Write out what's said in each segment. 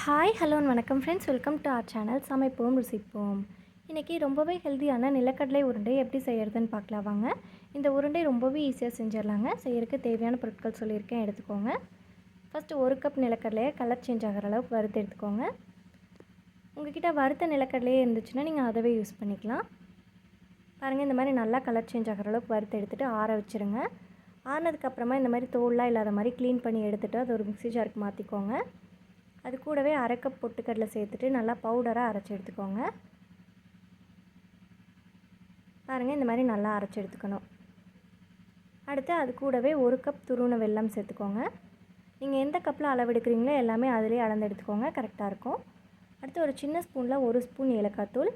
Hi hello வணக்கம் friends welcome to our channel சமைப்போம் ருசிப்போம். இன்றைக்கி ரொம்பவே ஹெல்த்தியான நிலக்கடலை உருண்டை எப்படி செய்கிறதுன்னு பார்க்கலாம் வாங்க. இந்த உருண்டை ரொம்பவே ஈஸியாக செஞ்சிடலாங்க. செய்யறதுக்கு தேவையான பொருட்கள் சொல்லியிருக்கேன் எடுத்துக்கோங்க. ஃபஸ்ட்டு ஒரு கப் நிலக்கடலையை கலர் சேஞ்ச் ஆகிற அளவுக்கு வறுத்து எடுத்துக்கோங்க. உங்ககிட்ட வறுத்த நிலக்கடலையே இருந்துச்சுன்னா நீங்கள் அதவே யூஸ் பண்ணிக்கலாம். பாருங்கள் இந்த மாதிரி நல்லா கலர் சேஞ்ச் ஆகிற அளவுக்கு வறுத்து எடுத்துகிட்டு ஆற வச்சுருங்க. ஆறினதுக்கப்புறமா இந்த மாதிரி தோல்லாம் இல்லாத மாதிரி க்ளீன் பண்ணி எடுத்துகிட்டு அது ஒரு மிக்சி ஜாருக்கு மாற்றிக்கோங்க அது கூடவே அரை கப் பொட்டுக்கடலை சேர்த்துட்டு நல்லா பவுடராக அரைச்சி எடுத்துக்கோங்க. பாருங்கள் இந்த மாதிரி நல்லா அரைச்சி எடுத்துக்கணும். அடுத்து அது கூடவே ஒரு கப் துருவன வெல்லம் சேர்த்துக்கோங்க. நீங்கள் எந்த கப்பில் அளவெடுக்கிறீங்களோ எல்லாமே அதிலே அளந்து எடுத்துக்கோங்க கரெக்டாக இருக்கும். அடுத்து ஒரு சின்ன ஸ்பூனில் ஒரு ஸ்பூன் ஏலக்காய்த்தூள்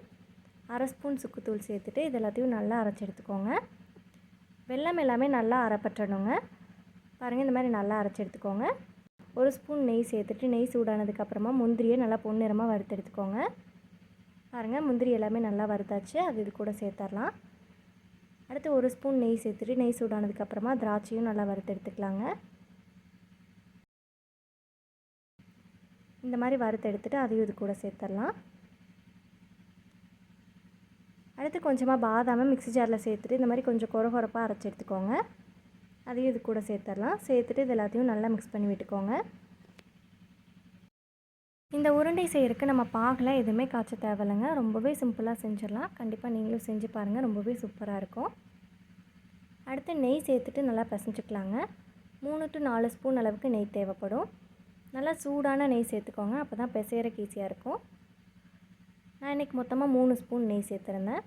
அரை ஸ்பூன் சுக்குத்தூள் சேர்த்துட்டு இது எல்லாத்தையும் நல்லா அரைச்சி எடுத்துக்கோங்க. வெல்லம் எல்லாமே நல்லா அரைப்பற்றணுங்க. பாருங்கள் இந்த மாதிரி நல்லா அரைச்சி எடுத்துக்கோங்க. ஒரு ஸ்பூன் நெய் சேர்த்துட்டு நெய் சூடானதுக்கப்புறமா முந்திரியை நல்லா பொன்னிறமாக வறுத்து எடுத்துக்கோங்க. பாருங்கள் முந்திரி எல்லாமே நல்லா வறுத்தாச்சு. அது இது கூட சேர்த்துடலாம் அடுத்து ஒரு ஸ்பூன் நெய் சேர்த்துட்டு நெய் சூடானதுக்கப்புறமா திராட்சையும் நல்லா வறுத்து எடுத்துக்கலாங்க. இந்த மாதிரி வறுத்தெடுத்துட்டு அதையும் இது கூட சேர்த்துடலாம் அடுத்து கொஞ்சமாக பாதாமை மிக்ஸி ஜாரில் சேர்த்துட்டு இந்த மாதிரி கொஞ்சம் குறை குறைப்பாக அரைச்சி எடுத்துக்கோங்க. அதையும் இது கூட சேர்த்துடலாம் சேர்த்துட்டு இது எல்லாத்தையும் நல்லா மிக்ஸ் பண்ணி விட்டுக்கோங்க. இந்த உருண்டை செய்கிறதுக்கு நம்ம பாகில் எதுவுமே காய்ச்ச தேவையில்லைங்க. ரொம்பவே சிம்பிளாக செஞ்சிடலாம். கண்டிப்பாக நீங்களும் செஞ்சு பாருங்கள் ரொம்பவே சூப்பராக இருக்கும். அடுத்து நெய் சேர்த்துட்டு நல்லா பிசைஞ்சிக்கலாங்க. மூணு டு நாலு ஸ்பூன் அளவுக்கு நெய் தேவைப்படும். நல்லா சூடான நெய் சேர்த்துக்கோங்க. அப்போ தான் பிசைகிறக்கு ஈஸியாக இருக்கும். நான் இன்றைக்கி மொத்தமாக மூணு ஸ்பூன் நெய் சேர்த்துருந்தேன்.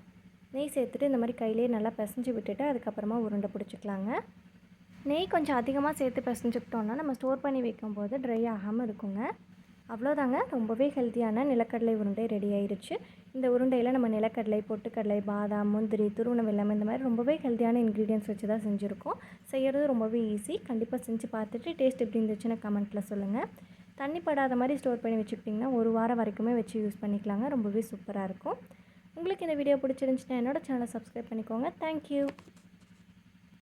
நெய் சேர்த்துட்டு இந்த மாதிரி கையிலே நல்லா பிசைஞ்சு விட்டுட்டு அதுக்கப்புறமா உருண்டை பிடிச்சிக்கலாங்க. நெய் கொஞ்சம் அதிகமாக சேர்த்து பிசைஞ்சுக்கிட்டோன்னா நம்ம ஸ்டோர் பண்ணி வைக்கும்போது ட்ரை ஆகாமல் இருக்குங்க. அவ்வளோதாங்க ரொம்பவே ஹெல்த்தியான நிலக்கடலை உருண்டை ரெடி ஆயிடுச்சு இந்த உருண்டையில் நம்ம நிலக்கடலை பொட்டுக்கடலை பாதாம் முந்திரி துருவணம் வெள்ளம் இந்த மாதிரி ரொம்பவே ஹெல்த்தியான இன்க்ரீடியன்ஸ் வச்சு தான் செஞ்சுருக்கோம். செய்கிறது ரொம்பவே ஈஸி கண்டிப்பாக செஞ்சு பார்த்துட்டு டேஸ்ட் எப்படி இருந்துச்சுன்னு கமெண்ட்டில் சொல்லுங்கள் தண்ணி படாத மாதிரி ஸ்டோர் பண்ணி வச்சுக்கிட்டிங்கன்னா ஒரு வாரம் வரைக்குமே வச்சு யூஸ் பண்ணிக்கலாங்க. ரொம்பவே சூப்பராக இருக்கும். உங்களுக்கு இந்த வீடியோ பிடிச்சிருந்துச்சுன்னா என்னோட சேனலை சப்ஸ்கிரைப் பண்ணிக்கோங்க. தேங்க்யூ